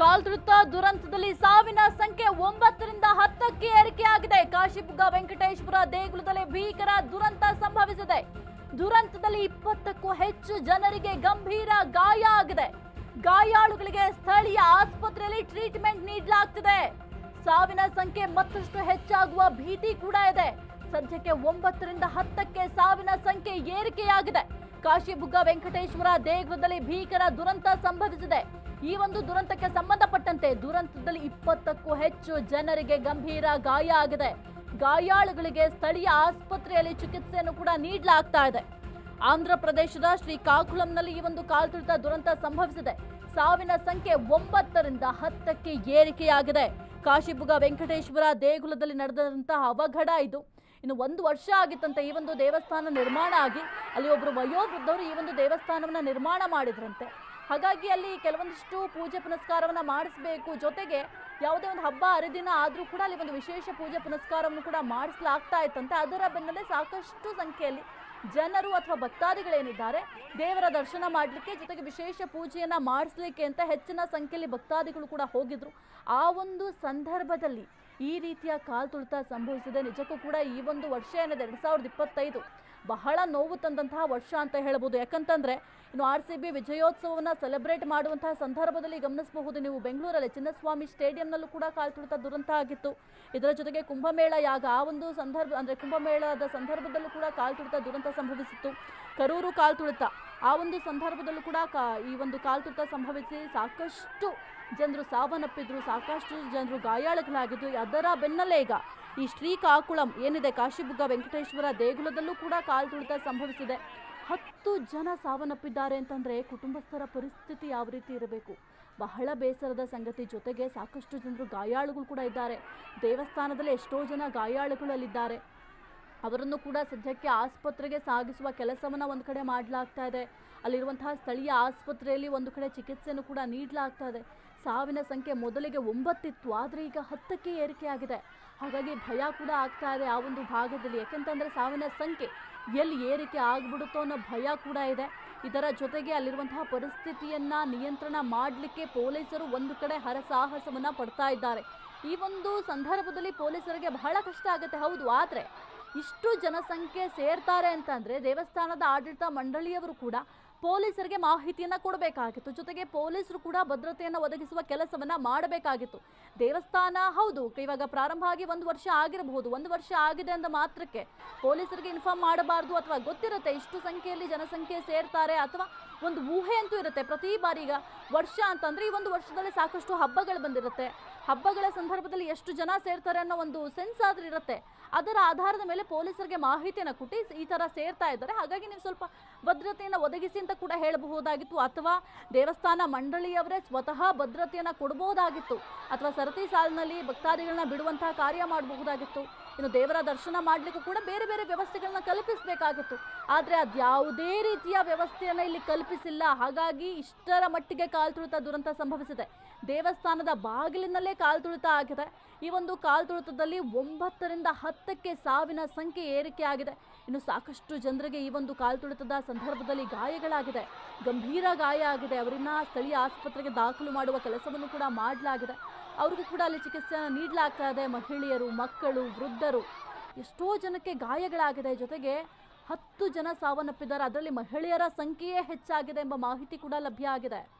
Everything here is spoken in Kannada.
ಕಾಲ್ತುಳಿತ ದುರಂತದಲ್ಲಿ ಸಾವಿನ ಸಂಖ್ಯೆ ಒಂಬತ್ತರಿಂದ ಹತ್ತಕ್ಕೆ ಏರಿಕೆಯಾಗಿದೆ. ಕಾಶಿಪುಗ, ವೆಂಕಟೇಶ್ವರ ದೇಗುಲದಲ್ಲಿ ಭೀಕರ ದುರಂತ ಸಂಭವಿಸಿದೆ. ದುರಂತದಲ್ಲಿ ಇಪ್ಪತ್ತಕ್ಕೂ ಹೆಚ್ಚು ಜನರಿಗೆ ಗಂಭೀರ ಗಾಯ ಆಗಿದೆ. ಗಾಯಾಳುಗಳಿಗೆ ಸ್ಥಳೀಯ ಆಸ್ಪತ್ರೆಯಲ್ಲಿ ಟ್ರೀಟ್ಮೆಂಟ್ ನೀಡಲಾಗ್ತಿದೆ. ಸಾವಿನ ಸಂಖ್ಯೆ ಮತ್ತಷ್ಟು ಹೆಚ್ಚಾಗುವ ಭೀತಿ ಕೂಡ ಇದೆ. ಸದ್ಯಕ್ಕೆ ಒಂಬತ್ತರಿಂದ ಹತ್ತಕ್ಕೆ ಸಾವಿನ ಸಂಖ್ಯೆ ಏರಿಕೆಯಾಗಿದೆ. ಕಾಶಿಬುಗ್ಗ ವೆಂಕಟೇಶ್ವರ ದೇಗುಲದಲ್ಲಿ ಭೀಕರ ದುರಂತ ಸಂಭವಿಸಿದೆ. ಈ ಒಂದು ದುರಂತಕ್ಕೆ ಸಂಬಂಧಪಟ್ಟಂತೆ ದುರಂತದಲ್ಲಿ ಇಪ್ಪತ್ತಕ್ಕೂ ಹೆಚ್ಚು ಜನರಿಗೆ ಗಂಭೀರ ಗಾಯ ಆಗಿದೆ. ಗಾಯಾಳುಗಳಿಗೆ ಸ್ಥಳೀಯ ಆಸ್ಪತ್ರೆಯಲ್ಲಿ ಚಿಕಿತ್ಸೆಯನ್ನು ಕೂಡ ನೀಡಲಾಗ್ತಾ ಇದೆ. ಆಂಧ್ರ ಪ್ರದೇಶದ ಶ್ರೀಕಾಕುಳಂನಲ್ಲಿ ಈ ಒಂದು ಕಾಲ್ತುಳಿತ ದುರಂತ ಸಂಭವಿಸಿದೆ. ಸಾವಿನ ಸಂಖ್ಯೆ ಒಂಬತ್ತರಿಂದ ಹತ್ತಕ್ಕೆ ಏರಿಕೆಯಾಗಿದೆ. ಕಾಶಿಬುಗ ವೆಂಕಟೇಶ್ವರ ದೇಗುಲದಲ್ಲಿ ನಡೆದಂತಹ ಅವಘಡ ಇದು. ಇನ್ನು ಒಂದು ವರ್ಷ ಆಗಿತ್ತಂತೆ ಈ ಒಂದು ದೇವಸ್ಥಾನ ನಿರ್ಮಾಣ ಆಗಿ. ಅಲ್ಲಿ ಒಬ್ಬರು ವಯೋವೃದ್ಧರು ಈ ಒಂದು ದೇವಸ್ಥಾನವನ್ನು ನಿರ್ಮಾಣ ಮಾಡಿದ್ರಂತೆ. ಹಾಗಾಗಿ ಅಲ್ಲಿ ಕೆಲವೊಂದಿಷ್ಟು ಪೂಜೆ ಪುನಸ್ಕಾರವನ್ನ ಮಾಡಿಸಬೇಕು. ಜೊತೆಗೆ ಯಾವುದೇ ಒಂದು ಹಬ್ಬ, ಹರಿದಿನ ಆದರೂ ಕೂಡ ಅಲ್ಲಿ ಒಂದು ವಿಶೇಷ ಪೂಜೆ ಪುನಸ್ಕಾರವನ್ನು ಕೂಡ ಮಾಡಿಸಲಾಗ್ತಾ ಇತ್ತಂತೆ. ಅದರ ಬೆನ್ನಲ್ಲೇ ಸಾಕಷ್ಟು ಸಂಖ್ಯೆಯಲ್ಲಿ ಜನರು ಅಥವಾ ಭಕ್ತಾದಿಗಳೇನಿದ್ದಾರೆ, ದೇವರ ದರ್ಶನ ಮಾಡಲಿಕ್ಕೆ ಜೊತೆಗೆ ವಿಶೇಷ ಪೂಜೆಯನ್ನ ಮಾಡಿಸ್ಲಿಕ್ಕೆ ಅಂತ ಹೆಚ್ಚಿನ ಸಂಖ್ಯೆಯಲ್ಲಿ ಭಕ್ತಾದಿಗಳು ಕೂಡ ಹೋಗಿದ್ರು. ಆ ಒಂದು ಸಂದರ್ಭದಲ್ಲಿ ಈ ರೀತಿಯ ಕಾಲ್ತುಳಿತ ಸಂಭವಿಸಿದೆ. ನಿಜಕ್ಕೂ ಕೂಡ ಈ ಒಂದು ವರ್ಷ ಏನಿದೆ, ಎರಡ್ ಸಾವಿರದ ಇಪ್ಪತ್ತೈದು ಬಹಳ ನೋವು ತಂದಂತಹ ವರ್ಷ ಅಂತ ಹೇಳಬಹುದು ಯಾಕಂತಂದ್ರೆ, ಇನ್ನು ಆರ್ ಸಿ ಬಿ ವಿಜಯೋತ್ಸವವನ್ನು ಸೆಲೆಬ್ರೇಟ್ ಮಾಡುವಂತಹ ಸಂದರ್ಭದಲ್ಲಿ ಗಮನಿಸಬಹುದು. ನೀವು ಬೆಂಗಳೂರಲ್ಲಿ ಚಿನ್ನಸ್ವಾಮಿ ಸ್ಟೇಡಿಯಂನಲ್ಲೂ ಕೂಡ ಕಾಲ್ತುಳಿತ ದುರಂತ ಆಗಿತ್ತು. ಇದರ ಜೊತೆಗೆ ಕುಂಭಮೇಳ ಯಾಗ, ಆ ಒಂದು ಸಂದರ್ಭ, ಅಂದರೆ ಕುಂಭಮೇಳದ ಸಂದರ್ಭದಲ್ಲೂ ಕೂಡ ಕಾಲ್ತುಳಿತ ದುರಂತ ಸಂಭವಿಸಿತ್ತು. ಕರೂರು ಕಾಲ್ತುಳಿತ ಆ ಒಂದು ಸಂದರ್ಭದಲ್ಲೂ ಕೂಡ ಕಾ ಈ ಒಂದು ಕಾಲ್ತುಳಿತ ಸಂಭವಿಸಿ ಸಾಕಷ್ಟು ಜನರು ಸಾವನ್ನಪ್ಪಿದ್ರು, ಸಾಕಷ್ಟು ಜನರು ಗಾಯಾಳುಗಳಾಗಿದ್ದು, ಅದರ ಬೆನ್ನಲ್ಲೇ ಈಗ ಈ ಶ್ರೀಕಾಕುಳಂ ಏನಿದೆ ಕಾಶಿಬುಗ್ಗ ವೆಂಕಟೇಶ್ವರ ದೇಗುಲದಲ್ಲೂ ಕೂಡ ಕಾಲ್ತುಳಿತ ಸಂಭವಿಸಿದೆ. ಹತ್ತು ಜನ ಸಾವನ್ನಪ್ಪಿದ್ದಾರೆ ಅಂತಂದ್ರೆ ಕುಟುಂಬಸ್ಥರ ಪರಿಸ್ಥಿತಿ ಯಾವ ರೀತಿ ಇರಬೇಕು? ಬಹಳ ಬೇಸರದ ಸಂಗತಿ. ಜೊತೆಗೆ ಸಾಕಷ್ಟು ಜನರು ಗಾಯಾಳುಗಳು ಕೂಡ ಇದ್ದಾರೆ. ದೇವಸ್ಥಾನದಲ್ಲಿ ಎಷ್ಟೋ ಜನ ಗಾಯಾಳುಗಳಲ್ಲಿದ್ದಾರೆ. ಅವರನ್ನು ಕೂಡ ಸದ್ಯಕ್ಕೆ ಆಸ್ಪತ್ರೆಗೆ ಸಾಗಿಸುವ ಕೆಲಸವನ್ನು ಒಂದು ಕಡೆ ಮಾಡಲಾಗ್ತಾ ಇದೆ. ಅಲ್ಲಿರುವಂತಹ ಸ್ಥಳೀಯ ಆಸ್ಪತ್ರೆಯಲ್ಲಿ ಒಂದು ಕಡೆ ಚಿಕಿತ್ಸೆಯನ್ನು ಕೂಡ ನೀಡಲಾಗ್ತಾ ಇದೆ. ಸಾವಿನ ಸಂಖ್ಯೆ ಮೊದಲಿಗೆ ಒಂಬತ್ತಿತ್ತು, ಆದರೆ ಈಗ ಹತ್ತಕ್ಕೆ ಏರಿಕೆಯಾಗಿದೆ ಹಾಗಾಗಿ ಭಯ ಕೂಡ ಆಗ್ತಾ ಇದೆ ಆ ಒಂದು ಭಾಗದಲ್ಲಿ. ಯಾಕೆಂತಂದರೆ ಸಾವಿನ ಸಂಖ್ಯೆ ಎಲ್ಲಿ ಏರಿಕೆ ಆಗ್ಬಿಡುತ್ತೋ ಅನ್ನೋ ಭಯ ಕೂಡ ಇದೆ. ಇದರ ಜೊತೆಗೆ ಅಲ್ಲಿರುವಂತಹ ಪರಿಸ್ಥಿತಿಯನ್ನ ನಿಯಂತ್ರಣ ಮಾಡಲಿಕ್ಕೆ ಪೊಲೀಸರು ಒಂದು ಕಡೆ ಹರಸಾಹಸವನ್ನ ಪಡ್ತಾ ಇದ್ದಾರೆ. ಈ ಒಂದು ಸಂದರ್ಭದಲ್ಲಿ ಪೊಲೀಸರಿಗೆ ಬಹಳ ಕಷ್ಟ ಆಗುತ್ತೆ, ಹೌದು. ಆದರೆ ಇಷ್ಟು ಜನಸಂಖ್ಯೆ ಸೇರ್ತಾರೆ ಅಂತಂದರೆ ದೇವಸ್ಥಾನದ ಆಡಳಿತ ಮಂಡಳಿಯವರು ಕೂಡ ಪೊಲೀಸರಿಗೆ ಮಾಹಿತಿಯನ್ನ ಕೊಡಬೇಕಾಗಿತ್ತು. ಜೊತೆಗೆ ಪೊಲೀಸರು ಕೂಡ ಭದ್ರತೆಯನ್ನು ಒದಗಿಸುವ ಕೆಲಸವನ್ನ ಮಾಡಬೇಕಾಗಿತ್ತು. ದೇವಸ್ಥಾನ ಹೌದು, ಇವಾಗ ಪ್ರಾರಂಭ ಆಗಿ ಒಂದು ವರ್ಷ ಆಗಿರಬಹುದು. ಒಂದು ವರ್ಷ ಆಗಿದೆ ಅಂದ ಮಾತ್ರಕ್ಕೆ ಪೊಲೀಸರಿಗೆ ಇನ್ಫಾರ್ಮ್ ಮಾಡಬಾರ್ದು ಅಥವಾ ಗೊತ್ತಿರುತ್ತೆ ಇಷ್ಟು ಸಂಖ್ಯೆಯಲ್ಲಿ ಜನಸಂಖ್ಯೆ ಸೇರ್ತಾರೆ ಅಥವಾ ಒಂದು ಊಹೆ ಅಂತೂ ಇರುತ್ತೆ. ಪ್ರತಿ ಬಾರಿ ಈಗ ವರ್ಷ ಅಂತಂದರೆ ಈ ಒಂದು ವರ್ಷದಲ್ಲಿ ಸಾಕಷ್ಟು ಹಬ್ಬಗಳು ಬಂದಿರುತ್ತೆ. ಹಬ್ಬಗಳ ಸಂದರ್ಭದಲ್ಲಿ ಎಷ್ಟು ಜನ ಸೇರ್ತಾರೆ ಅನ್ನೋ ಒಂದು ಸೆನ್ಸ್ ಆದ್ರೂ ಇರುತ್ತೆ. ಅದರ ಆಧಾರದ ಮೇಲೆ ಪೊಲೀಸರಿಗೆ ಮಾಹಿತಿಯನ್ನು ಕೊಟ್ಟು ಈ ಥರ ಸೇರ್ತಾ ಇದ್ದಾರೆ. ಹಾಗಾಗಿ ನೀವು ಸ್ವಲ್ಪ ಭದ್ರತೆಯನ್ನು ಒದಗಿಸಿ ಅಂತ ಕೂಡ ಹೇಳಬಹುದಾಗಿತ್ತು. ಅಥವಾ ದೇವಸ್ಥಾನ ಮಂಡಳಿಯವರೇ ಸ್ವತಃ ಭದ್ರತೆಯನ್ನು ಕೊಡಬಹುದಾಗಿತ್ತು ಅಥವಾ ಸರತಿ ಸಾಲಿನಲ್ಲಿ ಭಕ್ತಾದಿಗಳನ್ನ ಬಿಡುವಂತಹ ಕಾರ್ಯ ಮಾಡಬಹುದಾಗಿತ್ತು. ಇನ್ನು ದೇವರ ದರ್ಶನ ಮಾಡಲಿಕ್ಕೂ ಕೂಡ ಬೇರೆ ಬೇರೆ ವ್ಯವಸ್ಥೆಗಳನ್ನ ಕಲ್ಪಿಸಬೇಕಾಗಿತ್ತು ಆದರೆ ಅದ್ಯಾವುದೇ ರೀತಿಯ ವ್ಯವಸ್ಥೆಯನ್ನು ಇಲ್ಲಿ ಕಲ್ಪಿಸಿಲ್ಲ. ಹಾಗಾಗಿ ಇಷ್ಟರ ಮಟ್ಟಿಗೆ ಕಾಲ್ತುಳಿತ ದುರಂತ ಸಂಭವಿಸಿದೆ. ದೇವಸ್ಥಾನದ ಬಾಗಿಲಿನಲ್ಲೇ ಕಾಲ್ತುಳಿತ ಆಗಿದೆ. ಈ ಒಂದು ಕಾಲ್ತುಳಿತದಲ್ಲಿ ಒಂಬತ್ತರಿಂದ ಹತ್ತಕ್ಕೆ ಸಾವಿನ ಸಂಖ್ಯೆ ಏರಿಕೆ ಆಗಿದೆ. ಇನ್ನು ಸಾಕಷ್ಟು ಜನರಿಗೆ ಈ ಒಂದು ಕಾಲ್ತುಳಿತದ ಸಂದರ್ಭದಲ್ಲಿ ಗಾಯಗಳಾಗಿದೆ. ಗಂಭೀರ ಗಾಯ ಆಗಿದೆ. ಅವರನ್ನ ಸ್ಥಳೀಯ ಆಸ್ಪತ್ರೆಗೆ ದಾಖಲು ಮಾಡುವ ಕೆಲಸವನ್ನು ಕೂಡ ಮಾಡಲಾಗಿದೆ. ಅವ್ರಿಗೂ ಕೂಡ ಅಲ್ಲಿ ಚಿಕಿತ್ಸೆಯನ್ನು ನೀಡಲಾಗ್ತಾ ಇದೆ. ಮಹಿಳೆಯರು, ಮಕ್ಕಳು, ವೃದ್ಧರು. ಎಷ್ಟೋ ಜನಕ್ಕೆ ಗಾಯಗಳಾಗಿದೆ. ಜೊತೆಗೆ ಹತ್ತು ಜನ ಸಾವನ್ನಪ್ಪಿದ್ದಾರೆ. ಅದರಲ್ಲಿ ಮಹಿಳೆಯರ ಸಂಖ್ಯೆಯೇ ಹೆಚ್ಚಾಗಿದೆ ಎಂಬ ಮಾಹಿತಿ ಕೂಡ ಲಭ್ಯ ಆಗಿದೆ.